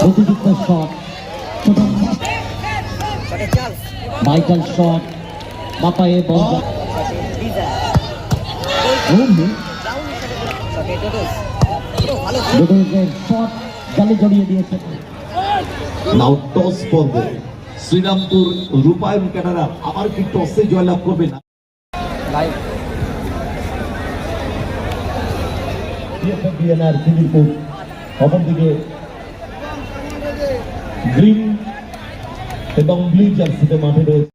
প্রতিযুক্ত shot. Michael shot. বাপায়ে ball. শটে জালে জড়িয়ে দিয়েছে। নাও টস পর্বে শ্রীরামপুর রূপায়ণ ক্যাডারা আবার কি টসে জয়লাভ করবে? না লাইভ বিএনআর খিদিরপুর অপরদিকে গ্রিন এবং ব্লু জার্সিতে মাঠে রয়েছে।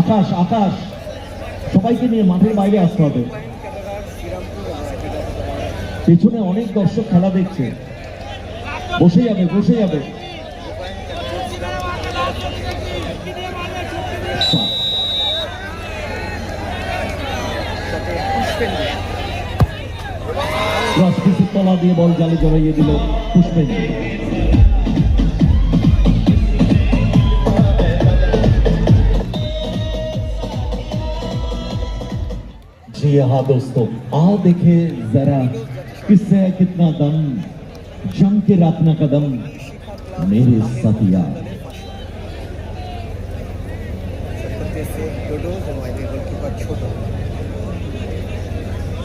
আকাশ আকাশ। সবাইকে নিয়ে মাঠের বাইরে আসতে হবে। পেছনে অনেক দর্শক খেলা দেখছে। বসে যাবে বসে যাবে। Raskisi Tola diye bol calı göre yediler. Pushpendi. जी हाँ दोस्तों आओ देखे जरा किससे कितना दम जम के रखना कदम मेरे सतिया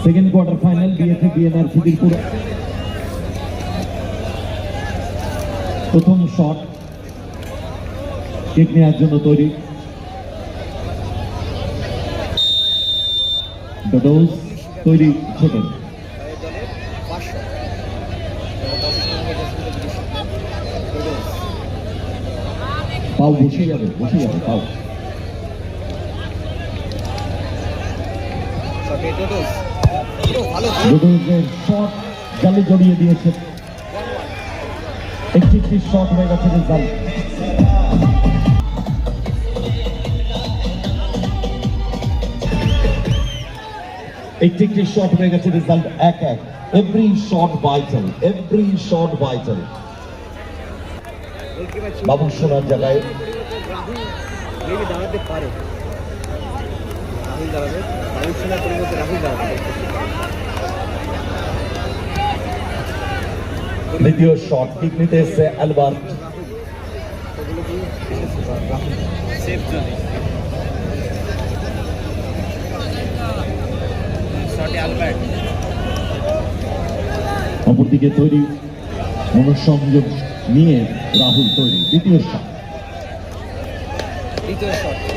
second quarter final BFA BNR Khidirpur প্রথম শট কিক নেওয়ার জন্য তৈরি। তৈরি ছোট। পাও বসে যাবে বসে যাবে, পাও। শটে তো শট জালে জড়িয়ে দিয়েছে। একটি একটি শট হয়ে গেছে রেজাল্ট। একটি একটি শট হয়ে গেছে রেজাল্ট এক এক। Every shot vital every shot vital বাবু সোনার জায়গায় দাঁড়াতে পারে রাহুল দাঁড়াবে রাহুল সেনার পরিবর্তে রাহুল দাঁড়াবে। দ্বিতীয় শট কিক নিতে এসছে অ্যালবার্ট। অপরদিকে তৈরি মনঃসংযোগ নিয়ে রাহুল তৈরি দ্বিতীয় শট। দ্বিতীয় শট।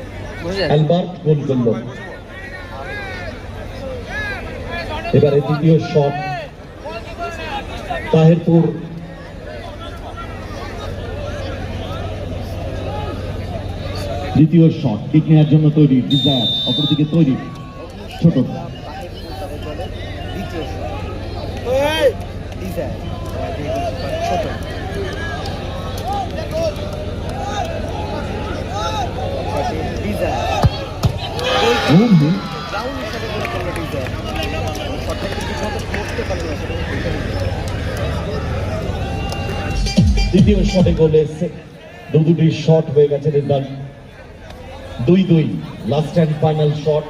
অ্যালবার্ট গোল করল এবারে দ্বিতীয় শট, তাহেরপুর। দ্বিতীয় শট, কিক নেওয়ার জন্য তৈরি, ডিজায়ার, অপরদিকে তৈরি, ছোট তাদের দলের দ্বিতীয় শট ডিজায়ার ছোট শটে ডিজায়ার হুম হুম রাউন্ড হিসাবে গোল করল ডিজায়ার শটটা কিন্তু ছোট করতে পারল না সেটা গোলটা নিল। দ্বিতীয় শটে গোল এসছে দু দুটি শট হয়ে গেছে রেজাল্ট দুই দুই last and final shot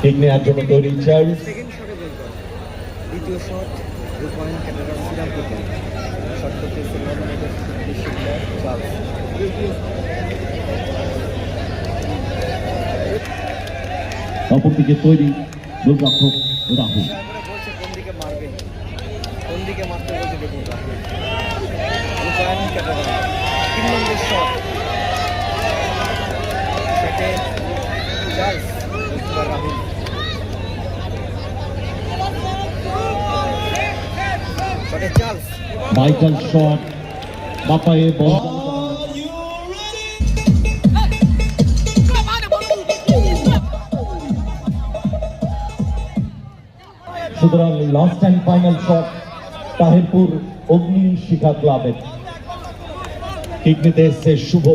kick নেওয়ার জন্য তৈরি করে দ্বিতীয় শট রূপায়ণ ক্যামেরা অপরদিকে তৈরি গোলরক্ষক রাহুল বলছে কোন দিকে সুতরাং last and final shot Tahirpur Agni Shikha ক্লাবের নিতে এসছে শুভ।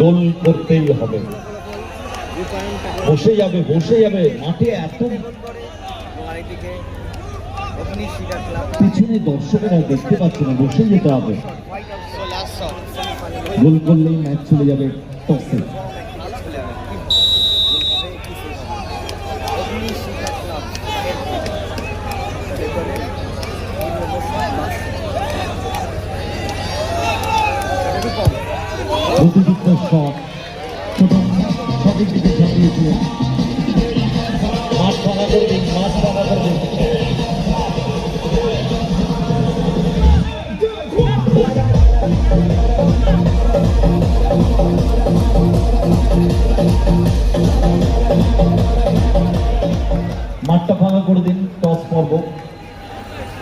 গোল করতেই হবে। বসে যাবে বসে যাবে। মাঠে এত পিছনে দর্শকেরা দেখতে পাচ্ছে না বসে যেতে হবে। গোল করলেই ম্যাচ চলে যাবে টসে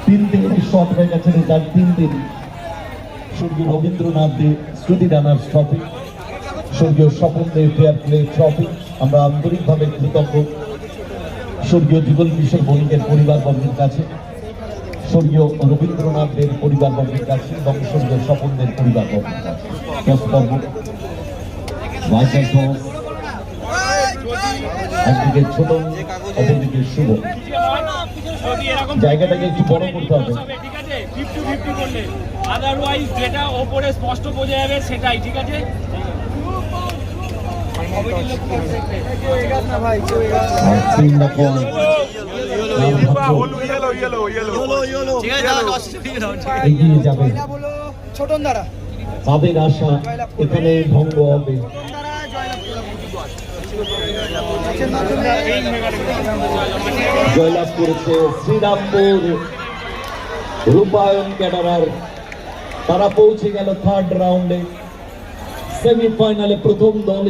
তিন তিন শট হয়ে গেছে রেজাল্ট তিন দিন স্বর্গীয় রবীন্দ্রনাথ দে স্মৃতি রানার্স ট্রফি স্বর্গীয় Swapan De fair play trophy আমরা আন্তরিকভাবে কৃতজ্ঞ। স্বর্গীয় জীবন কিশোর বণিকের পরিবারবর্গের কাছে, স্বর্গীয় রবীন্দ্রনাথ দের পরিবারবর্গের কাছে এবং স্বর্গীয় স্বপনদের পরিবারবর্গের কাছে টস পর্ব ভাইসাল টস একদিকে ছোট অপরদিকে শুভ। জায়গাটাকে একটু বড় করতে হবে। ঠিক আছে ফিফটি ফিফটি করলে আদারওয়াইজ যেটা ওপরে স্পষ্ট বোঝা সেটাই ঠিক আছে যাবে। ছোটন দ্বারা তাদের আশা এখানে ভঙ্গ হবে। জয়লাভ করেছে শ্রীরামপুর রূপায়ণ ক্যাডারার তারা পৌঁছে গেল থার্ড রাউন্ডে সেমিফাইনালে প্রথম দল